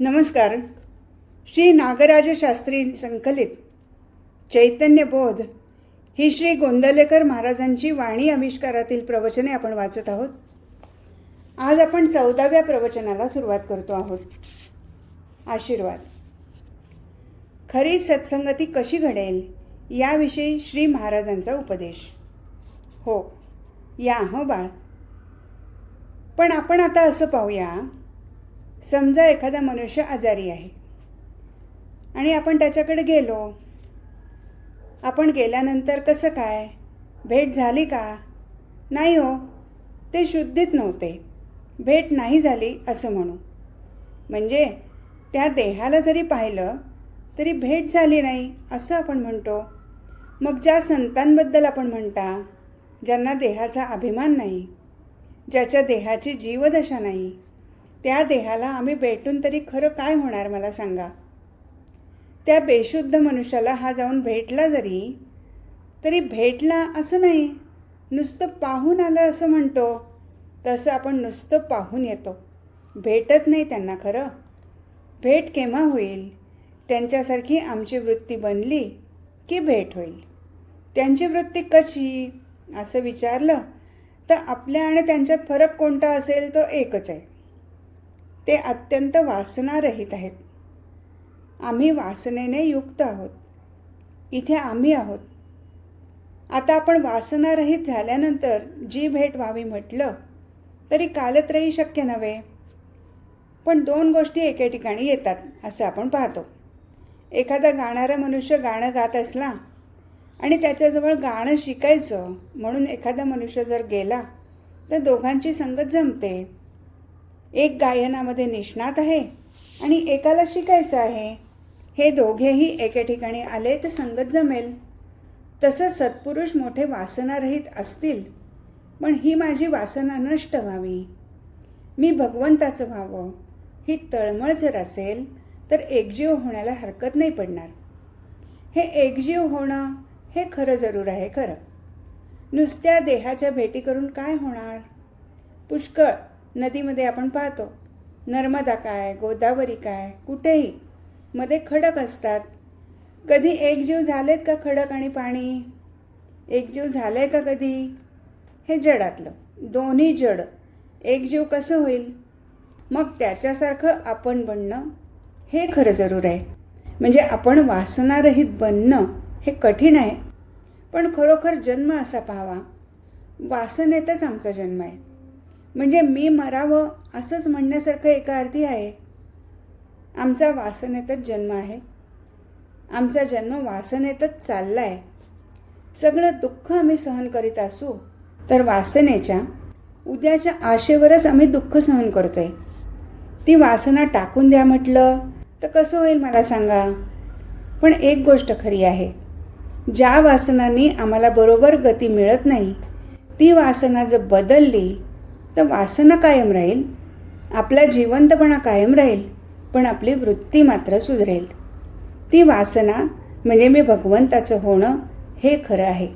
नमस्कार. श्री नागराज शास्त्री संकलित चैतन्य बोध ही श्री गोंदलेकर महाराजांची वाणी आविष्कारातील प्रवचने आपण वाचत आहोत. आज आपण चौदाव्या प्रवचनाला सुरुवात करतो आहोत. आशीर्वाद. खरी सत्संगती कशी घडेल याविषयी श्री महाराजांचा उपदेश. हो या हो बाळ. पण आपण आता असं पाहूया समजा एखादा मनुष्य आजारी आहे. आणि आपण त्याच्याकडे गेलो. आपण गेल्यानंतर कसं काय? भेट झाली का? नाही हो ते शुद्धीत नव्हते. भेट नाही झाली असं म्हणू. म्हणजे त्या देहाला जरी पाहिलं तरी भेट झाली नाही असं आपण म्हणतो. मग ज्या संतांबद्दल आपण म्हणता ज्यांना देहाचा अभिमान नाही ज्याच्या देहाची जीवदशा नाही त्या देहाला आम्ही भेटून तरी खरं काय होणार मला सांगा? त्या बेशुद्ध मनुष्याला हा जाऊन भेटला जरी तरी भेटला असं नाही. नुसतं पाहून आलं असं म्हणतो तसं आपण नुसतं पाहून येतो. भेटत नाही त्यांना खरं. भेट केव्हा होईल? त्यांच्यासारखी आमची वृत्ती बनली की भेट होईल? त्यांची वृत्ती कशी? असं विचारलं तर आपल्या आणि त्यांच्यात फरक कोणता असेल तो एकच आहे. ते अत्यंत वासनारहित आहेत. आम्ही वासनेने युक्त आहोत. इथे आम्ही आहोत. आता आपण वासनारहित झाल्यानंतर जी भेट व्हावी म्हटलं तरी कालत्रयी शक्य नव्हे. पण दोन गोष्टी एके ठिकाणी येतात असं आपण पाहतो. एखादा गाणारा मनुष्य गाणं गात असला आणि त्याच्याजवळ गाणं शिकायचं म्हणून एखादा मनुष्य जर गेला तर दोघांची संगत जमते. एक गायनामध्ये निष्णात आहे आणि एकाला शिकायचं आहे. हे दोघेही एके ठिकाणी आले तर संगत जमेल. तसंच सत्पुरुष मोठे वासनारहित असतील पण ही माझी वासना नष्ट व्हावी. मी भगवंताचं व्हावं. ही तळमळ जर असेल तर एकजीव होण्याला हरकत नाही पडणार. हे एकजीव होणं हे खरं जरूर आहे खरं. नुसत्या देहाच्या भेटी करून काय होणार? पुष्कळ नदीमध्ये आपण पाहतो. नर्मदा काय गोदावरी काय कुठेही. मध्ये खडक असतात. कधी एकजीव झालेत का खडक आणि पाणी? एकजीव झालं आहे का कधी? हे जडातलं. दोन्ही जड. एकजीव कसं होईल? मग त्याच्यासारखं आपण बनणं हे खरं जरूर आहे. म्हणजे आपण वासनारहित बनणं हे कठीण आहे. पण खरोखर जन्म असा पाहावा. वासनेतच आमचा जन्म आहे. म्हणजे मी मरावं असंच म्हणण्यासारखं एका अर्थी आहे. आमचा वासनेतच जन्म आहे. आमचा जन्म वासनेतच चालला आहे सगळं दुःख आम्ही सहन करीत असू तर वासनेच्या उद्याच्या आशेवरच आम्ही दुःख सहन करतो आहे ती वासना टाकून द्या म्हटलं तर कसं होईल मला सांगा? पण एक गोष्ट खरी आहे. ज्या वासनांनी आम्हाला बरोबर गती मिळत नाही ती वासना जर बदलली तर वासना कायम राहील आपला जिवंतपणा कायम राहील पण आपली वृत्ती मात्र सुधरेल. ती वासना म्हणजे मी भगवंताचं होणं हे खरं आहे.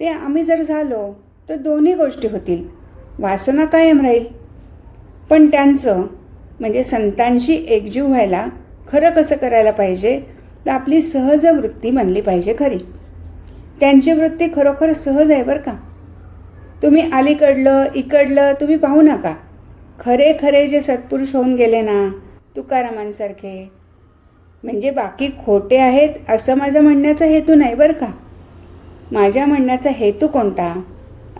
ते आम्ही जर झालो तर दोन्ही गोष्टी होतील. वासना कायम राहील पण त्यांचं म्हणजे संतांशी एकजीव व्हायला खरं कसं करायला पाहिजे तर आपली सहज वृत्ती मानली पाहिजे खरी. त्यांची वृत्ती खरोखर सहज आहे बरं का? तुम्ही अलीकडलं इकडलं तुम्ही पाहू नका. खरे खरे जे सत्पुरुष होऊन गेले ना तुकारामांसारखे. म्हणजे बाकी खोटे आहेत असं माझा म्हणण्याचा हेतू नाही बरं का? माझ्या म्हणण्याचा हेतू कोणता?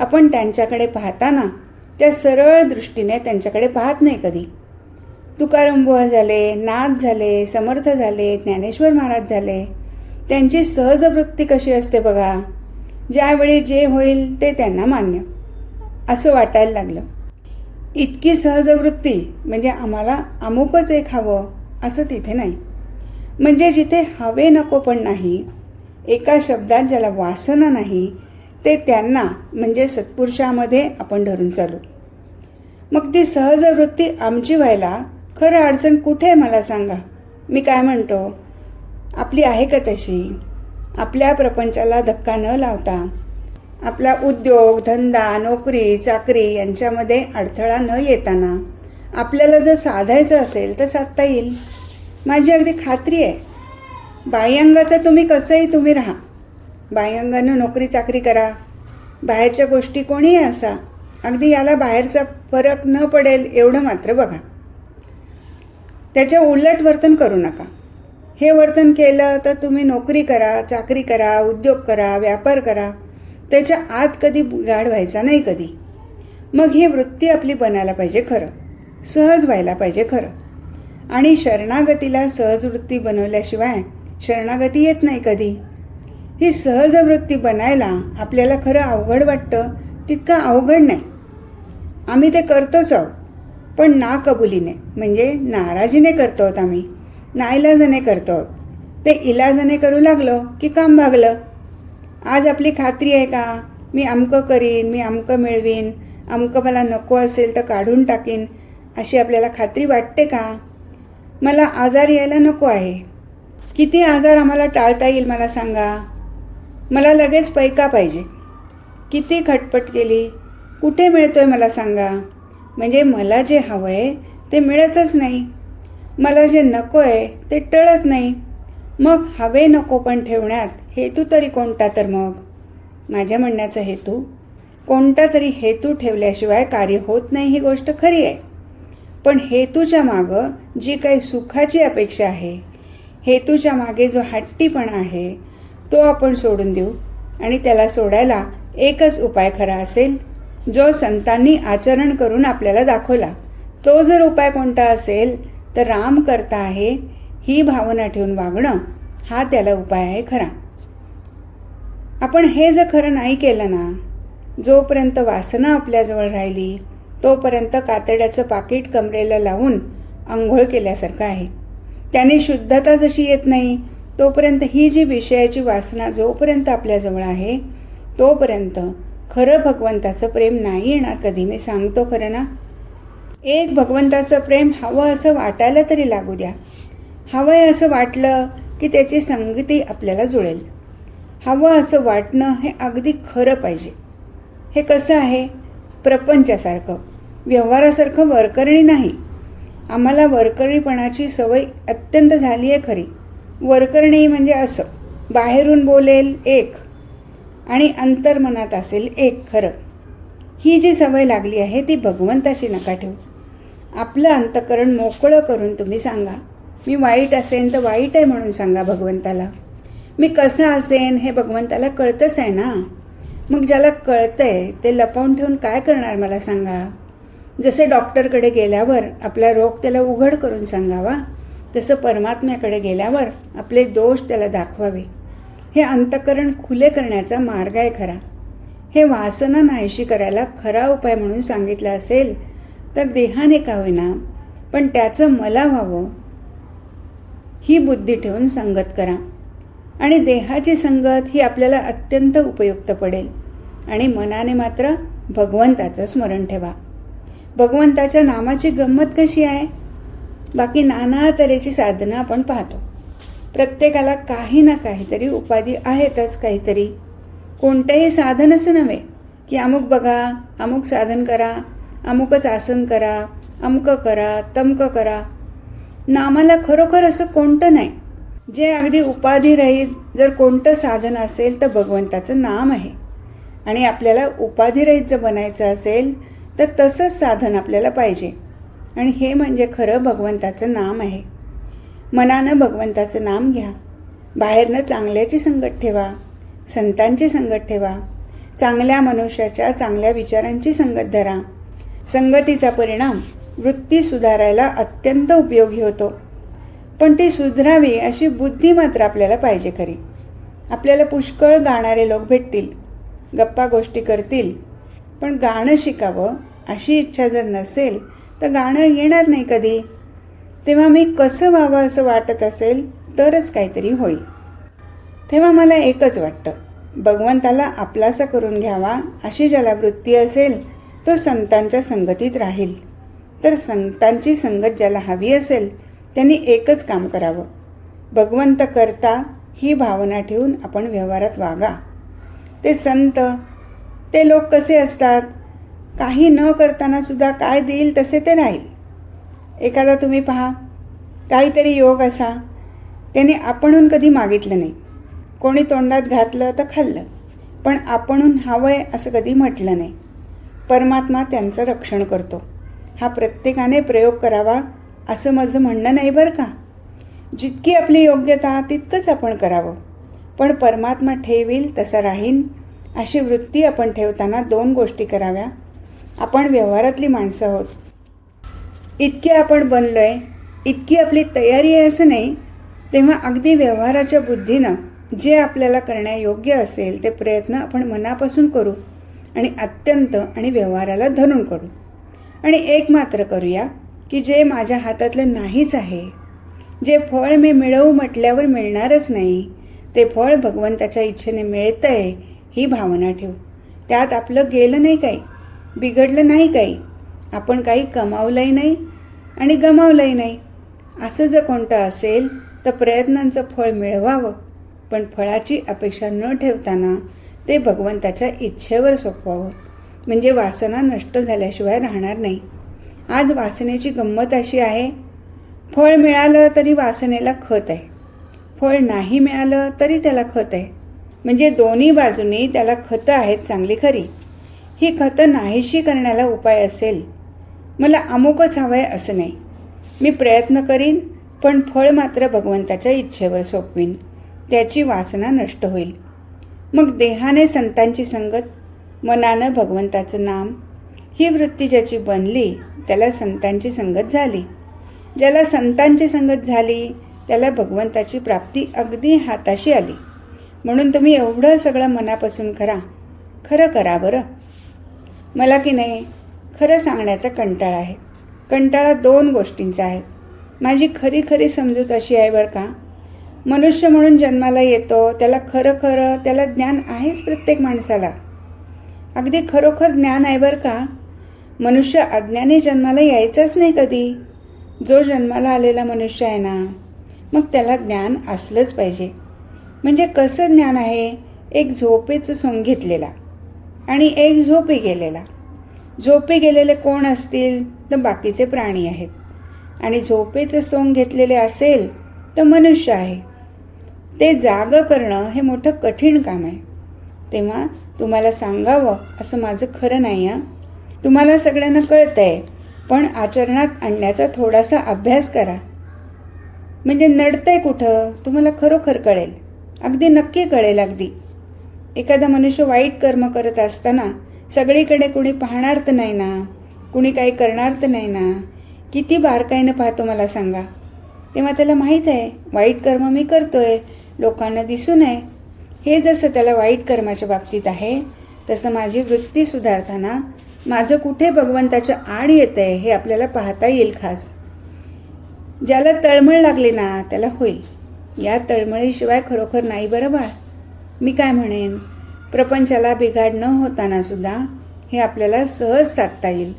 आपण त्यांच्याकडे पाहताना त्या सरळ दृष्टीने त्यांच्याकडे पाहत नाही कधी. तुकारामबुवा झाले नाथ झाले समर्थ झाले ज्ञानेश्वर महाराज झाले. त्यांची सहज वृत्ती कशी असते बघा. ज्यावेळी जे होईल ते त्यांना मान्य. असं वाटायला लागलं. इतकी सहजवृत्ती म्हणजे आम्हाला अमुकच एक हवं असं तिथे नाही. म्हणजे जिथे हवे नको पण नाही एका शब्दात ज्याला वासना नाही ते त्यांना म्हणजे सत्पुरुषामध्ये आपण धरून चालू. मग ती सहजवृत्ती आमची व्हायला खरं अडचण कुठे आहे मला सांगा. मी काय म्हणतो? आपली आहे का तशी? आपल्या प्रपंचाला धक्का न लावता. आपला उद्योग धंदा नोकरी चाकरी यांच्यामध्ये अडथळा न येताना आपल्याला जर साधायचं असेल तर साधता येईल. माझी अगदी खात्री आहे. बाह्यंगाचं तुम्ही कसंही तुम्ही राहा. बाह्यंगानं नोकरी चाकरी करा. बाहेरच्या गोष्टी कोणीही असा. अगदी याला बाहेरचा फरक न पडेल एवढं मात्र बघा. त्याच्या उलट वर्तन करू नका. हे वर्तन केलं तर तुम्ही नोकरी करा चाकरी करा उद्योग करा व्यापार करा. त्याच्या आत कधी गाढ व्हायचा नाही कधी. मग ही वृत्ती आपली बनायला पाहिजे खरं. सहज व्हायला पाहिजे खरं. आणि शरणागतीला सहज वृत्ती बनवल्याशिवाय शरणागती येत नाही कधी. ही सहज वृत्ती बनायला आपल्याला खरं अवघड वाटतं तितकं अवघड नाही. आम्ही ते करतोच आहोत पण ना कबुलीने म्हणजे नाराजीने करतो आहोत आम्ही. नाईलाजाने करतो. ते इलाजाने करू लागलो की काम भागलं. आज आपली खात्री आहे का? मी अमकं करीन मी अमकं मिळवीन अमकं मला नको असेल तर काढून टाकीन अशी आपल्याला खात्री वाटते का? मला आजार यायला नको आहे. किती आजार आम्हाला टाळता येईल मला सांगा? मला लगेच पैका पाहिजे. किती खटपट केली? कुठे मिळतो आहे मला सांगा? म्हणजे मला जे हवं आहे ते मिळतच नाही. मला जे नको आहे ते टळत नाही. मग हवे नको पण ठेवण्यात हेतू तरी कोणता तर मग? माझ्या म्हणण्याचा हेतू? कोणता तरी हेतू ठेवल्याशिवाय कार्य होत नाही ही गोष्ट खरी आहे. पण हेतूच्या मागं जी काही सुखाची अपेक्षा आहे हेतूच्या मागे जो हट्टीपणा आहे तो आपण सोडून देऊ आणि त्याला सोडायला एकच उपाय खरा असेल जो संतांनी आचरण करून आपल्याला दाखवला. तो जर उपाय कोणता असेल तर राम करता आहे ही भावना ठेवून वागणं हा त्याला उपाय आहे खरा. आपण हे जर खरं नाही केलं ना जोपर्यंत वासना आपल्याजवळ राहिली तोपर्यंत कातड्याचं पाकिट कमरेला लावून आंघोळ केल्यासारखं आहे. त्याने शुद्धता जशी येत नाही तोपर्यंत ही जी विषयाची वासना जोपर्यंत आपल्याजवळ आहे तोपर्यंत खरं भगवंताचं प्रेम नाही येणार कधी. मी सांगतो खरं ना एक भगवंताचं प्रेम हवं असं वाटायला तरी लागू द्या. हवं आहे असं वाटलं की त्याची संगती आपल्याला जुळेल. हवं असं वाटणं हे अगदी खरं पाहिजे. हे कसं आहे? प्रपंचासारखं. व्यवहारासारखं वरकरणी नाही. आम्हाला वरकरणीपणाची सवय अत्यंत झाली आहे खरी. वरकरणी म्हणजे असं बाहेरून बोलेल एक आणि अंतर्मनात असेल एक खरं. ही जी सवय लागली आहे ती भगवंताशी नका ठेवू. आपलं अंतकरण मोकळं करून तुम्ही सांगा. मी वाईट असेन तर वाईट आहे म्हणून सांगा भगवंताला. मी कसं असेन हे भगवंताला कळतंच आहे ना? मग ज्याला कळतंय ते लपवून ठेवून काय करणार मला सांगा? जसे डॉक्टरकडे गेल्यावर आपला रोग त्याला उघड करून सांगावा तसं परमात्म्याकडे गेल्यावर आपले दोष त्याला दाखवावे. हे अंतकरण खुले करण्याचा मार्ग आहे खरा. हे वासना नाहीशी करायला खरा उपाय म्हणून सांगितलं असेल तर देहाने का होईना पण त्याचं मला व्हावं ही बुद्धी ठेवून संगत करा. आणि देहाची संगत ही आपल्याला अत्यंत उपयुक्त पडेल. आणि मनाने मात्र भगवंताचं स्मरण ठेवा. भगवंताच्या नामाची गंमत कशी आहे? बाकी नाना तऱ्हेची साधनं आपण पाहतो. प्रत्येकाला काही ना काहीतरी उपाधी आहेतच काहीतरी. कोणतंही साधन असं नव्हे की अमुक बघा अमुक साधन करा अमुकच आसन करा अमुक करा तमकं करा. नामाला खरोखर असं कोणतं नाही. जे अगदी उपाधिरहित जर कोणतं साधन असेल तर भगवंताचं नाम आहे. आणि आपल्याला उपाधिरहित जर बनायचं असेल तर तसंच साधन आपल्याला पाहिजे. आणि हे म्हणजे खरं भगवंताचं नाम आहे. मनानं भगवंताचं नाम घ्या. बाहेरनं चांगल्याची संगत ठेवा. संतांची संगत ठेवा. चांगल्या मनुष्याच्या चांगल्या विचारांची संगत धरा. संगतीचा परिणाम वृत्ती सुधारायला अत्यंत उपयोगी होतो. पण ती सुधरावी अशी बुद्धी मात्र आपल्याला पाहिजे खरी. आपल्याला पुष्कळ गाणारे लोक भेटतील गप्पा गोष्टी करतील पण गाणं शिकावं अशी इच्छा जर नसेल तर गाणं येणार नाही कधी. तेव्हा मी कसं व्हावं असं वाटत असेल तरच काहीतरी होईल. तेव्हा मला एकच वाटतं भगवंताला आपलासा करून घ्यावा अशी ज्याला वृत्ती असेल तो संतांच्या संगतीत राहील. तर संतांची संगत ज्याला हवी असेल त्यांनी एकच काम करावं. भगवंत करता ही भावना ठेवून आपण व्यवहारात वागा. ते संत ते लोक कसे असतात? काही न करताना सुद्धा काय देईल तसे ते राहील. एखादा तुम्ही पहा काहीतरी योग असा. त्याने आपणहून कधी मागितलं नाही. कोणी तोंडात घातलं तर खाल्लं. पण आपणहून हवंय असं कधी म्हटलं नाही. परमात्मा त्यांचं रक्षण करतो. हा प्रत्येकाने प्रयोग करावा असं माझं म्हणणं नाही बरं का? जितकी आपली योग्यता तितकंच आपण करावं. पण परमात्मा ठेवील तसा राहीन अशी वृत्ती आपण ठेवताना दोन गोष्टी कराव्या. आपण व्यवहारातली माणसं आहोत. इतके आपण बनलो आहे इतकी आपली तयारी आहे असं नाही तेव्हा अगदी व्यवहाराच्या बुद्धीनं जे आपल्याला करण्यायोग्य असेल ते प्रयत्न आपण मनापासून करू. आणि अत्यंत आणि व्यवहाराला धरून करू. आणि एक मात्र करूया की जे माझ्या हातातलं नाहीच आहे जे फळ मी मिळवू म्हटल्यावर मिळणारच नाही ते फळ भगवंताच्या इच्छेने मिळतंय ही भावना ठेवू. त्यात आपलं गेलं नाही काही बिघडलं नाही काही आपण काही कमावलंही नाही आणि गमावलंही नाही. असं जर कोणतं असेल तर प्रयत्नांचं फळ मिळवावं पण फळाची अपेक्षा न ठेवताना ते भगवंताच्या इच्छेवर सोपवावं. म्हणजे वासना नष्ट झाल्याशिवाय राहणार नाही. आज वासनेची गंमत अशी आहे फळ मिळालं तरी वासनेला खत आहे. फळ नाही मिळालं तरी त्याला खत आहे. म्हणजे दोन्ही बाजूनी त्याला खतं आहेत चांगली खरी. ही खतं नाहीशी करण्याला उपाय असेल. मला अमुकच हवं आहे असं नाही. मी प्रयत्न करीन पण फळ मात्र भगवंताच्या इच्छेवर सोपवीन. त्याची वासना नष्ट होईल. मग देहाने संतांची संगत मनानं भगवंताचं नाम ही वृत्ती ज्याची बनली त्याला संतांची संगत झाली. ज्याला संतांची संगत झाली त्याला भगवंताची प्राप्ती अगदी हाताशी आली. म्हणून तुम्ही एवढं सगळं मनापासून करा. खरं करा बरं. मला की नाही खरं सांगण्याचा कंटाळा आहे. कंटाळा दोन गोष्टींचा आहे. माझी खरी खरी समजूत अशी आहे बरं का मनुष्य म्हणून जन्माला येतो त्याला खरं खरं त्याला ज्ञान आहेच प्रत्येक माणसाला. अगदी खरोखर ज्ञान आहे बरं का? मनुष्य अज्ञानी जन्माला यायचाच नाही कधी. जो जन्माला आलेला मनुष्य आहे ना मग त्याला ज्ञान असलंच पाहिजे. म्हणजे कसं ज्ञान आहे? एक झोपेचं सोंग घेतलेला आणि एक झोपी गेलेला. झोपी गेलेले कोण असतील? तर बाकीचे प्राणी आहेत. आणि झोपेचं सोंग घेतलेले असेल तर मनुष्य आहे. ते जागं करणं हे मोठं कठीण काम आहे. तेव्हा तुम्हाला सांगावं असं माझं खरं नाही हां. तुम्हाला सगळ्यांना कळतं आहे पण आचरणात आणण्याचा थोडासा अभ्यास करा. म्हणजे नडतंय कुठं तुम्हाला खरोखर कळेल. अगदी नक्की कळेल अगदी. एखादा मनुष्य वाईट कर्म करत असताना सगळीकडे कुणी पाहणार तर नाही ना? कुणी काही करणार तर नाही ना? किती बारकाईनं पाहतो मला सांगा. तेव्हा त्याला माहीत आहे वाईट कर्म मी करतो आहे लोकांना दिसू नये. हे जसं त्याला वाईट कर्माच्या बाबतीत आहे तसं माझी वृत्ती सुधारताना माझं कुठे भगवंताच्या आड येतं आहे हे आपल्याला पाहता येईल खास. ज्याला तळमळ लागली ना त्याला होईल. या तळमळीशिवाय खरोखर नाही बरं बाळ. मी काय म्हणेन? प्रपंचाला बिघाड न होताना सुद्धा हे आपल्याला सहज साधता येईल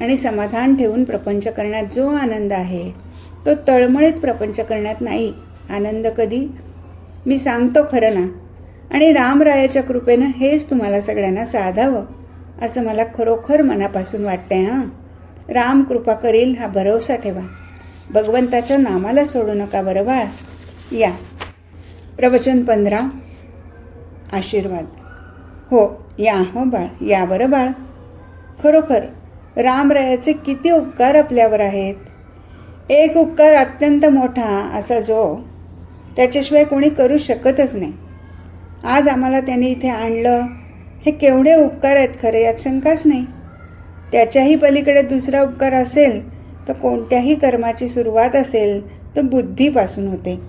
आणि समाधान ठेवून प्रपंच करण्यात जो आनंद आहे तो तळमळीत प्रपंच करण्यात नाही. आनंद कधी? मी सांगतो खरं ना. आणि रामरायाच्या कृपेनं हेच तुम्हाला सगळ्यांना साधावं असं मला खरोखर मनापासून वाटतंय हां. राम कृपा करील हा भरोसा ठेवा. भगवंताच्या नामाला सोडू नका बरं बाळ. या. प्रवचन पंधरा. आशीर्वाद. हो या हो बाळ. या बरं बाळ. खरोखर रामरायाचे किती उपकार आपल्यावर आहेत. एक उपकार अत्यंत मोठा असा जो त्याच्याशिवाय कोणी करू शकतच नाही. आज आम्हाला त्यांनी इथे आणलं. हे केवढे उपकार आहेत खरे यात शंकाच नाही. त्याच्याही पलीकडे दुसरा उपकार असेल तर कोणत्याही कर्माची सुरुवात असेल तर बुद्धीपासून होते.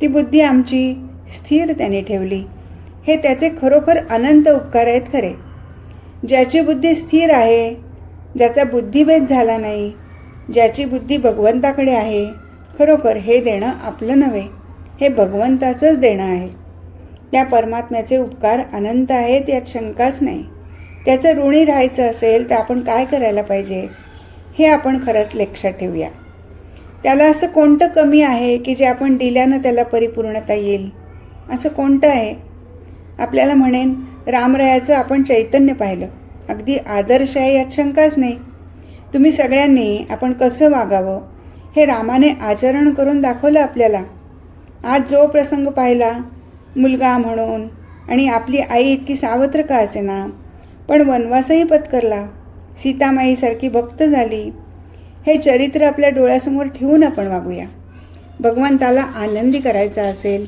ती बुद्धी आमची स्थिर त्याने ठेवली. हे त्याचे खरोखर अनंत उपकार आहेत खरे. ज्याची बुद्धी स्थिर आहे ज्याचा बुद्धिभेद झाला नाही ज्याची बुद्धी भगवंताकडे आहे खरोखर हे देणं आपलं नव्हे. हे भगवंताचंच देणं आहे. त्या परमात्म्याचे उपकार अनंत आहेत यात शंकाच नाही. त्याचं ऋणी राहायचं असेल तर आपण काय करायला पाहिजे? हे आपण खरंच लक्षात ठेवूया. त्याला असं कोणतं कमी आहे की जे आपण दिल्यानं त्याला परिपूर्णता येईल? असं कोणतं आहे? आपल्याला म्हणेन रामरायाचं आपण चैतन्य पाहिलं. अगदी आदर्श आहे यात शंकाच नाही. तुम्ही सगळ्यांनी आपण कसं वागावं? हे रामाने आचरण करून दाखवलं आपल्याला. आज जो प्रसंग पाहिला मुलगा म्हणून आणि आपली आई इतकी सावत्र का असेना? पण वनवासही पत्करला. सीतामाईसारखी भक्त झाली. हे चरित्र आपल्या डोळ्यासमोर ठेवून आपण वागूया. भगवंताला आनंदी करायचा असेल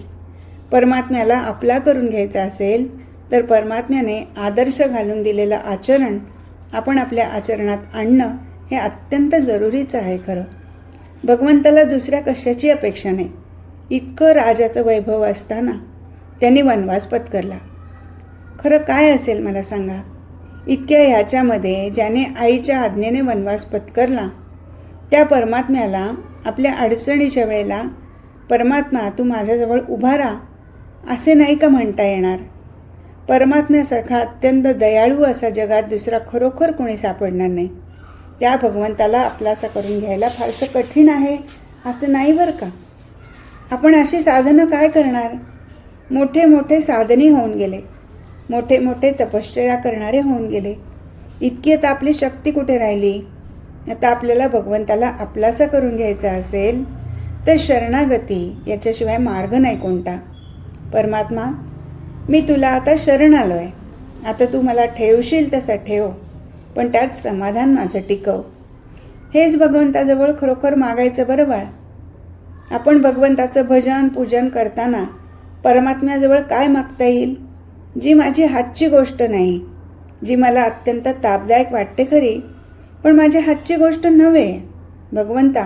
परमात्म्याला आपला करून घ्यायचा असेल तर परमात्म्याने आदर्श घालून दिलेलं आचरण आपण आपल्या आचरणात आणणं हे अत्यंत जरुरीचं आहे खरं. भगवंताला दुसऱ्या कशाची अपेक्षा नाही? इतकं राजाचं वैभव असताना त्यांनी वनवास पत्करला. खरं काय असेल मला सांगा? इतक्या ह्याच्यामध्ये ज्याने आईच्या आज्ञेने वनवास पत्करला त्या परमात्म्याला आपल्या अडचणीच्या वेळेला परमात्मा तू माझ्याजवळ उभा राहा. असे नाही का म्हणता येणार? परमात्म्यासारखा अत्यंत दयाळू असा जगात दुसरा खरोखर कोणी सापडणार नाही. त्या भगवंताला आपलासा करून घ्यायला फारसं कठीण आहे असं नाही बरं का? आपण अशी साधनं काय करणार? मोठे मोठे साधने होऊन गेले. मोठे मोठे तपश्चर्या करणारे होऊन गेले. इतकी आता आपली शक्ती कुठे राहिली? आता आपल्याला भगवंताला आपलासा करून घ्यायचा असेल तर शरणागती याच्याशिवाय मार्ग नाही कोणता. परमात्मा मी तुला आता शरण आलो आहे आता तू मला ठेवशील तसं ठेव पण त्यात समाधान माझं टिकव. हेच भगवंताजवळ खरोखर मागायचं बरं बाळ. आपण भगवंताचं भजन पूजन करताना परमात्म्याजवळ काय मागता येईल? जी माझी हातची गोष्ट नाही जी मला अत्यंत तापदायक वाटते खरी पण माझ्या हातची गोष्ट नव्हे. भगवंता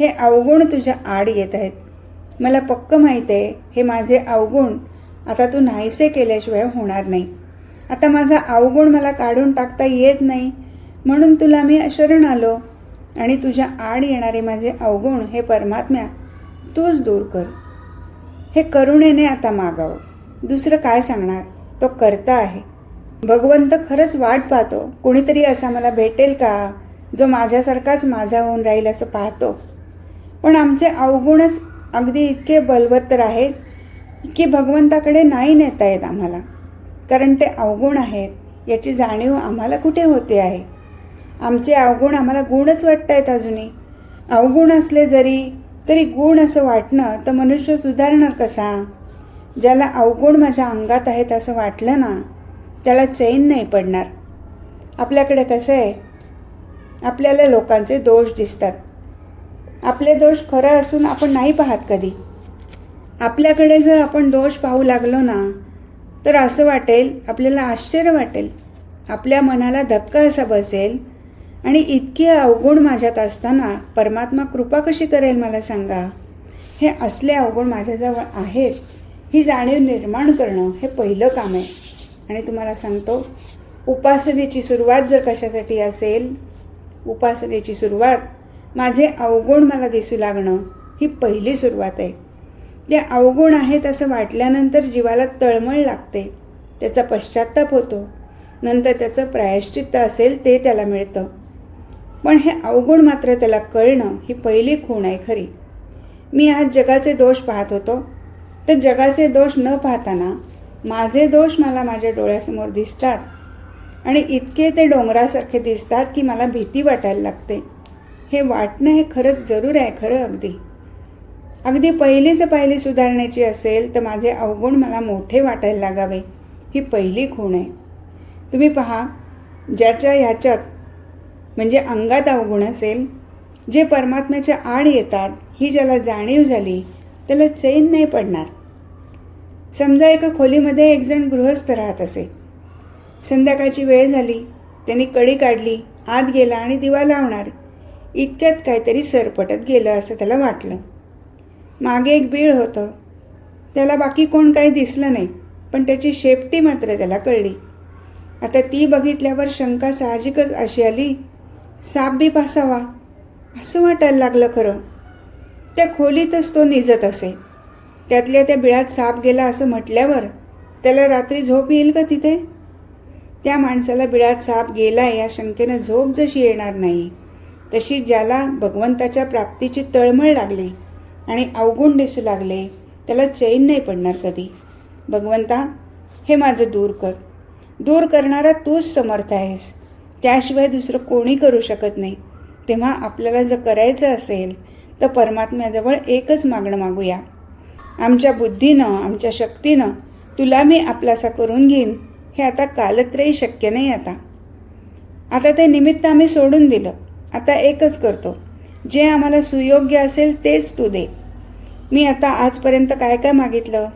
हे अवगुण तुझ्या आड येत आहेत. मला पक्क माहीत आहे हे माझे अवगुण आता तू नाहीसे केल्याशिवाय होणार नाही. आता माझा अवगुण मला काढून टाकता येत नाही म्हणून तुला मी शरण आलो आणि तुझ्या आड येणारे माझे अवगुण हे परमात्म्या तूच दूर कर. हे करुणेने आता मागावं. दुसरं काय सांगणार? तो करता आहे. भगवंत खरंच वाट पाहतो. कोणीतरी असा मला भेटेल का? जो माझ्यासारखाच माझा होऊन राहील असं पाहतो. पण आमचे अवगुणच अगदी इतके बलवत्तर आहेत की भगवंताकडे नाही नेता येत आम्हाला. कारण ते अवगुण आहेत. याची जाणीव आम्हाला कुठे होते आहे? आमचे अवगुण आम्हाला गुणच वाटत आहेत अजूनही. अवगुण असले जरी तरी गुण असं वाटणं तर मनुष्य सुधारणार कसा? ज्याला अवगुण माझ्या अंगात आहेत असं वाटलं ना त्याला चैन नाही पडणार. आपल्याकडे कसं आहे? आपल्याला लोकांचे दोष दिसतात. आपले दोष खरं असून आपण नाही पाहत कधी. आपल्याकडे जर आपण दोष पाहू लागलो ना तर असं वाटेल आपल्याला आश्चर्य वाटेल. आपल्या मनाला धक्का असा बसेल आणि इतके अवगुण माझ्यात असताना परमात्मा कृपा कशी करेल मला सांगा? हे असले अवगुण माझ्याजवळ आहेत ही जाणीव निर्माण करणं हे पहिलं काम आहे. आणि तुम्हाला सांगतो उपासनेची सुरुवात जर कशासाठी असेल उपासनेची सुरुवात माझे अवगुण मला दिसू लागणं ही पहिली सुरुवात आहे. ते अवगुण आहेत असं वाटल्यानंतर जीवाला तळमळ लागते त्याचा पश्चाताप होतो. नंतर त्याचं प्रायश्चित्त असेल ते त्याला मिळतं. पण हे अवगुण मात्र त्याला कळणं ही पहिली खूण आहे खरी. मी आज जगाचे दोष पाहत होतो. तर जगाचे दोष न पाहताना माझे दोष मला माझ्या डोळ्यासमोर दिसतात. आणि इतके ते डोंगरासारखे दिसतात की मला भीती वाटायला लागते. हे वाटणं हे खरंच जरूर आहे खरं अगदी. अगदी पहिलीच पहिली सुधारण्याची असेल तर माझे अवगुण मला मोठे वाटायला लागावे. ही पहिली खूण आहे. तुम्ही पहा ज्याच्या ह्याच्यात म्हणजे अंगात अवगुण असेल जे परमात्म्याच्या आड येतात ही ज्याला जाणीव झाली त्याला चैन नाही पडणार. समजा एका खोलीमध्ये एकजण गृहस्थ राहत असे. संध्याकाळची वेळ झाली त्यांनी कडी काढली आत गेला आणि दिवा लावणार. इतक्यात काहीतरी सरपटत गेलं असं त्याला वाटलं. मागे एक बीळ होतं. त्याला बाकी कोण काही दिसलं नाही पण त्याची शेपटी मात्र त्याला कळली. आता ती बघितल्यावर शंका साहजिकच अशी आली साप बी पासावा असं वाटायला लागलं खरं. त्या खोलीतच तो निजत असे. त्यातल्या त्या बिळात साप गेला असं म्हटल्यावर त्याला रात्री झोप येईल का तिथे? त्या माणसाला बिळात साप गेला या शंकेनं झोप जशी येणार नाही तशी ज्याला भगवंताच्या प्राप्तीची तळमळ लागली आणि अवगुण दिसू लागले त्याला चैन नाही पडणार कधी. भगवंता हे माझं दूर कर. दूर करणारा तूच समर्थ आहेस. त्याशिवाय दुसरं कोणी करू शकत नाही. तेव्हा आपल्याला जर करायचं असेल तर परमात्म्याजवळ एकच मागणं मागूया. आमच्या बुद्धीनं आमच्या शक्तीनं तुला मी आपलासा करून घेईन हे आता कालत्रही शक्य नाही आता. आता ते निमित्त आम्ही सोडून दिलं. आता एकच करतो. जे आम्हाला सुयोग्य असेल तेच तू दे. मी आता आजपर्यंत काय काय मागितलं?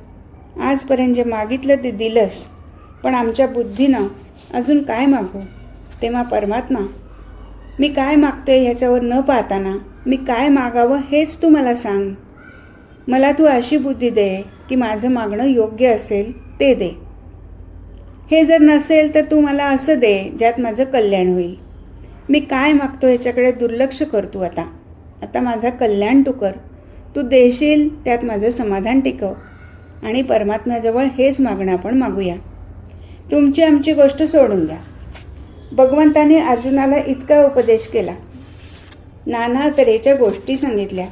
आजपर्यंत जे मागितलं ते दिलंस. पण आमच्या बुद्धीनं अजून काय मागू? तेव्हा परमात्मा मी काय मागतोय ह्याच्यावर न पाहताना मी काय मागावं हेच तू मला सांग. मला तू अशी बुद्धी दे की माझं मागणं योग्य असेल ते दे. हे जर नसेल तर तू मला असं दे ज्यात माझं कल्याण होईल. मी काय मागतो ह्याच्याकडे दुर्लक्ष कर तू आता. आता माझा कल्याण तू कर. तू देशील त्यात माझं समाधान टिकव. आणि परमात्म्याजवळ हेच मागणं आपण मागूया. तुमची आमची गोष्ट सोडून द्या. भगवंताने अर्जुनाला इतका उपदेश केला. नाना तऱ्हेच्या गोष्टी सांगितल्या.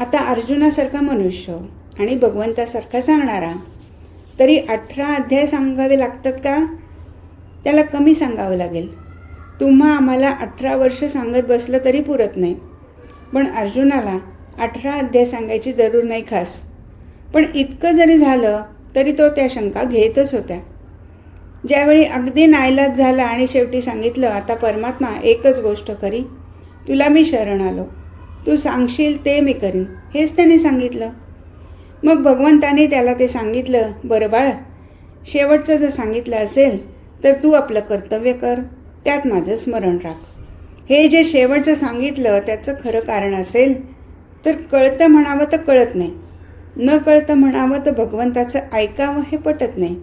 आता अर्जुनासारखा मनुष्य आणि भगवंतासारखा सांगणारा तरी अठरा अध्याय सांगावे लागतात का? त्याला कमी सांगावं लागेल. तुम्हा आम्हाला अठरा वर्ष सांगत बसलं तरी पुरत नाही. पण अर्जुनाला अठरा अध्याय सांगायची जरूर नाही खास. पण इतकं जरी झालं तरी तो त्या शंका घेतच होत्या. ज्यावेळी अगदी नाईलाज झाला आणि शेवटी सांगितलं आता परमात्मा एकच गोष्ट करी तुला मी शरण आलो. तू सांगशील ते मी करीन. हेच त्याने सांगितलं. मग भगवंताने त्याला ते सांगितलं बरं बाळ शेवटचं जर सांगितलं असेल तर तू आपलं कर्तव्य कर त्यात माझं स्मरण राख. हे जे शेवटचं सांगितलं त्याचं खरं कारण असेल तर कळतं म्हणावं तर कळत नाही. न कळतं म्हणावं तर भगवंताचं ऐकावं हे पटत नाही.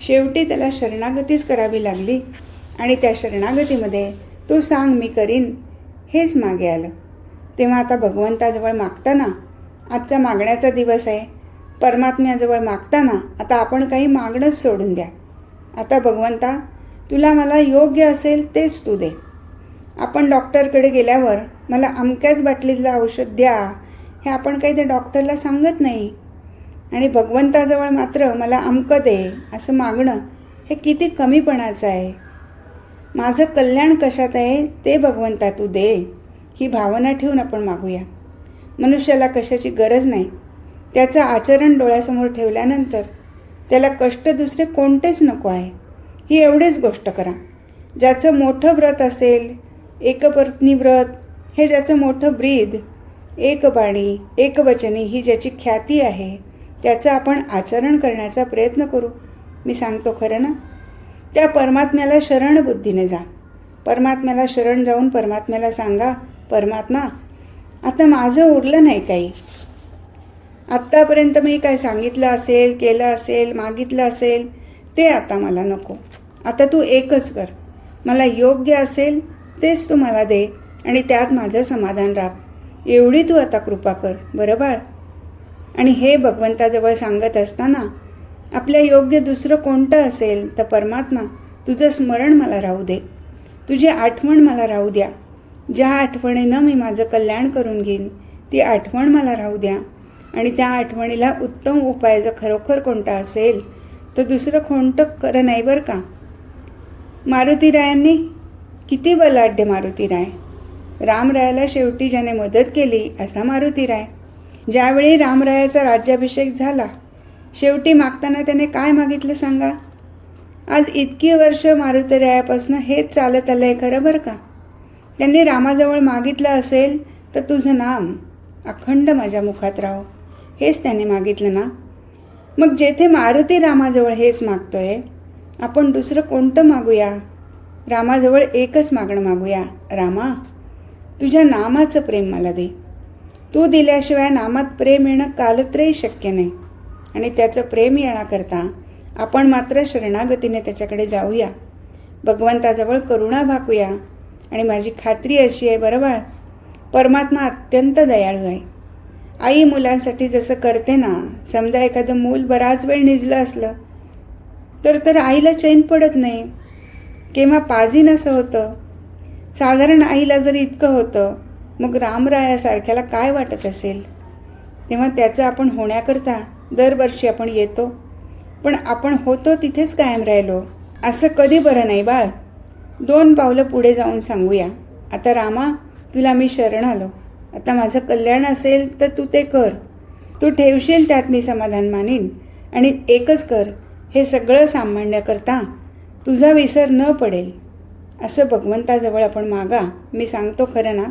शेवटी त्याला शरणागतीच करावी लागली. आणि त्या शरणागतीमध्ये तू सांग मी करीन. हेच मागे आलं. तेव्हा आता भगवंताजवळ मागताना आजचा मागण्याचा दिवस आहे. परमात्म्याजवळ मागताना आता आपण काही मागणंच सोडून द्या. आता भगवंता तुला मला योग्य असेल तेच तू दे. आपण डॉक्टरकडे गेल्यावर मला अमक्याच बाटलीतलं औषध द्या. हे आपण काही त्या डॉक्टरला सांगत नाही. आणि भगवंताजवळ मात्र मला अमकं दे असं मागणं हे किती कमीपणाचं आहे. माझं कल्याण कशात आहे ते भगवंता तू दे ही भावना ठेवून आपण मागूया. मनुष्याला कशाची गरज नाही. त्याचं आचरण डोळ्यासमोर ठेवल्यानंतर त्याला कष्ट दुसरे कोणतेच नको आहे. ही एवढीच गोष्ट करा. ज्याचं मोठं व्रत असेल एकपत्नी व्रत हे ज्याचं मोठं ब्रीद एक बाणी एक वचनी ही ज्याची ख्याती आहे त्याचं आपण आचरण करण्याचा प्रयत्न करू. मी सांगतो खरं ना? त्या परमात्म्याला शरण बुद्धीने जा. परमात्म्याला शरण जाऊन परमात्म्याला सांगा परमात्मा आता माझं उरलं नाही काही. आत्तापर्यंत मी काय सांगितलं असेल केलं असेल मागितलं असेल ते आता मला नको. आता तू एकच कर. मला योग्य असेल तेच तू मला दे आणि त्यात माझं समाधान राख. एवढी तू आता कृपा कर बरं बाळ? आणि हे भगवंताजवळ सांगत असताना आपल्या योग्य दुसरं कोणतं असेल तर परमात्मा तुझं स्मरण मला राहू दे. तुझी आठवण मला राहू द्या. ज्या आठवणीनं मी माझं कल्याण करून घेईन ती आठवण मला राहू द्या. आणि त्या आठवणीला उत्तम उपाय जर खरोखर कोणता असेल तर दुसरं कोणतं खरं नाही बरं का? मारुतीरायांनी किती बलाढ्य मारुतीराय रामरायाला शेवटी ज्याने मदत केली असा मारुतीराय ज्यावेळी रामरायाचा राज्याभिषेक झाला शेवटी मागताना त्याने काय मागितलं सांगा? आज इतकी वर्ष मारुतरायापासून हेच चालत आलं आहे खरं बरं का? त्यांनी रामाजवळ मागितलं असेल तर तुझं नाम अखंड माझ्या मुखात राहो. हेच त्याने मागितलं ना? मग जेथे मारुती रामाजवळ हेच मागतोय आपण दुसरं कोणतं मागूया? रामाजवळ एकच मागणं मागूया. रामा तुझ्या नामाचं प्रेम मला दे. तू दिल्याशिवाय नामात प्रेम येणं कालत्रही शक्य नाही. आणि त्याचं प्रेम येण्याकरता आपण मात्र शरणागतीने त्याच्याकडे जाऊया. भगवंताजवळ करुणा भाकूया आणि माझी खात्री अशी आहे बरोबर परमात्मा अत्यंत दयाळू आहे. आई मुलांसाठी जसं करते ना समजा एखादं मूल बराच वेळ निजलं असलं तर तर आईला चैन पडत नाही. केव्हा पाजीन असं होतं. साधारण आईला जर इतकं होतं मग रामरायासारख्याला काय वाटत असेल? तेव्हा त्याचं आपण होण्याकरता दरवर्षी आपण येतो. पण आपण होतो तिथेच कायम राहिलो. असं कधी बरं नाही बाळ. दोन पावलं पुढे जाऊन सांगूया. आता रामा तुला मी शरण आलो. आता माझं कल्याण असेल तर तू ते कर. तू ठेवशील त्यात मी समाधान मानीन. आणि एकच कर हे सगळं सांभाळण्याकरता तुझा विसर न पडेल. असं भगवंताजवळ आपण मागा. मी सांगतो खरं ना.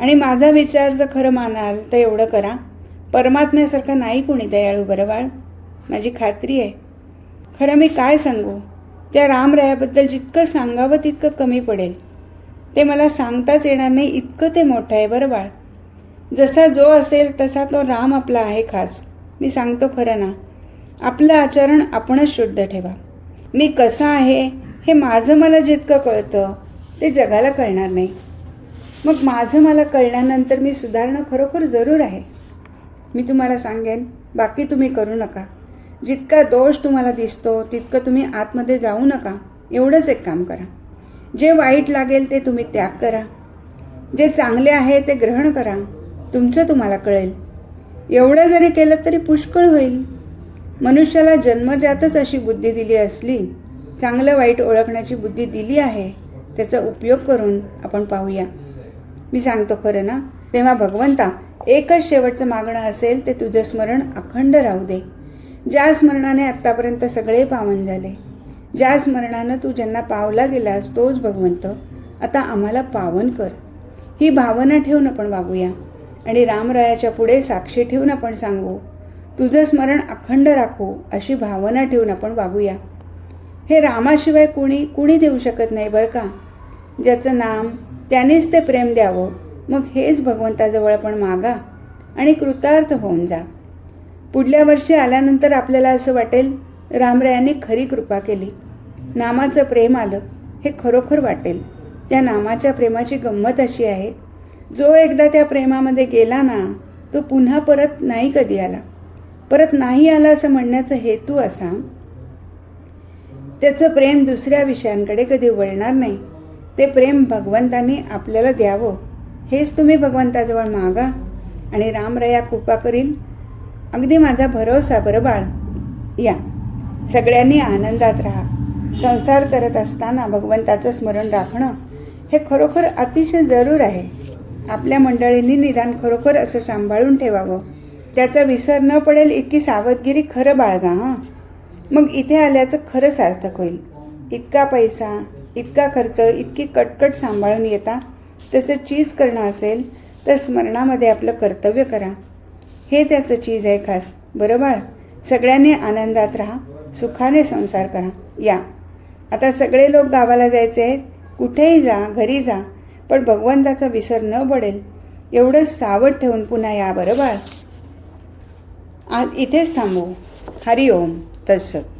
आणि माझा विचार जर खरं मानाल तर एवढं करा. परमात्म्यासारखं नाही कोणी दयाळू बरं बाळ माझी खात्री आहे. खरं मी काय सांगू? त्या रामरायाबद्दल जितकं सांगावं तितकं कमी पडेल. ते मला सांगताच येणार नाही इतकं ते मोठं आहे बरं बाळ जसा जो असेल तसा तो राम आपला आहे खास. मी सांगतो खरं ना. आपलं आचरण आपणच शुद्ध ठेवा. मी कसा आहे हे माझं मला जितकं कळतं ते जगाला कळणार नाही. मग माझं मला कळल्यानंतर मी सुधारणं खरोखर जरूर आहे. मी तुम्हाला सांगेन बाकी तुम्ही करू नका. जितका दोष तुम्हाला दिसतो तितकं तुम्ही आतमध्ये जाऊ नका. एवढंच एक काम करा. जे वाईट लागेल ते तुम्ही त्याग करा. जे चांगले आहे ते ग्रहण करा. तुमचं तुम्हाला कळेल. एवढं जरी केलं तरी पुष्कळ होईल. मनुष्याला जन्मजातच अशी बुद्धी दिली असली चांगलं वाईट ओळखण्याची बुद्धी दिली आहे त्याचा उपयोग करून आपण पाहूया. मी सांगतो खरं ना. तेव्हा भगवंता एकच शेवटचं मागणं असेल ते तुझं स्मरण अखंड राहू दे. ज्या स्मरणाने आत्तापर्यंत सगळे पावन झाले ज्या स्मरणानं तू ज्यांना पावला गेलास तोच भगवंत आता आम्हाला पावन कर. ही भावना ठेवून आपण वागूया. आणि रामरायाच्या पुढे साक्षी ठेवून आपण सांगू. तुझं स्मरण अखंड राखू अशी भावना ठेवून आपण वागूया. हे रामाशिवाय कुणी कुणी देऊ शकत नाही बरं का? ज्याचं नाम त्यानेच ते प्रेम द्यावं. मग हेच भगवंताजवळ आपण मागा आणि कृतार्थ होऊन जा. पुढल्या वर्षी आल्यानंतर आपल्याला असं वाटेल रामरायांनी खरी कृपा केली. नामाचं प्रेम आलं हे खरोखर वाटेल. त्या नामाच्या प्रेमाची गंमत अशी आहे जो एकदा त्या प्रेमामध्ये गेला ना तो पुन्हा परत नाही कधी आला. परत नाही आला असं म्हणण्याचा हेतू असा त्याचं प्रेम दुसऱ्या विषयांकडे कधी वळणार नाही. ते प्रेम भगवंतानी आपल्याला द्यावं. हेच तुम्ही भगवंताजवळ मागा आणि रामरया कृपा करील. अगदी माझा भरोसा बरं बाळ. या. सगळ्यांनी आनंदात राहा. संसार करत असताना भगवंताचं स्मरण राखणं हे खरोखर अतिशय जरूर आहे. आपल्या मंडळींनी निदान खरोखर असं सांभाळून ठेवावं. त्याचा विसर न पडेल इतकी सावधगिरी खरं बाळगा हां? मग इथे आल्याचं खरं सार्थक होईल. इतका पैसा इतका खर्च इतकी कटकट सांभाळून येता त्याचं चीज करणं असेल तर स्मरणामध्ये आपलं कर्तव्य करा. हे त्याचं चीज आहे खास. बरं बाळ? सगळ्यांनी आनंदात राहा सुखाने संसार करा. या. आता सगळे लोक गावाला जायचे आहेत. कुठेही जा घरी जा. पण भगवंताचा विसर न पडेल. एवढं सावध ठेवून पुन्हा या बरोबर आज इथेच थांबू. हरिओम. तत्सत.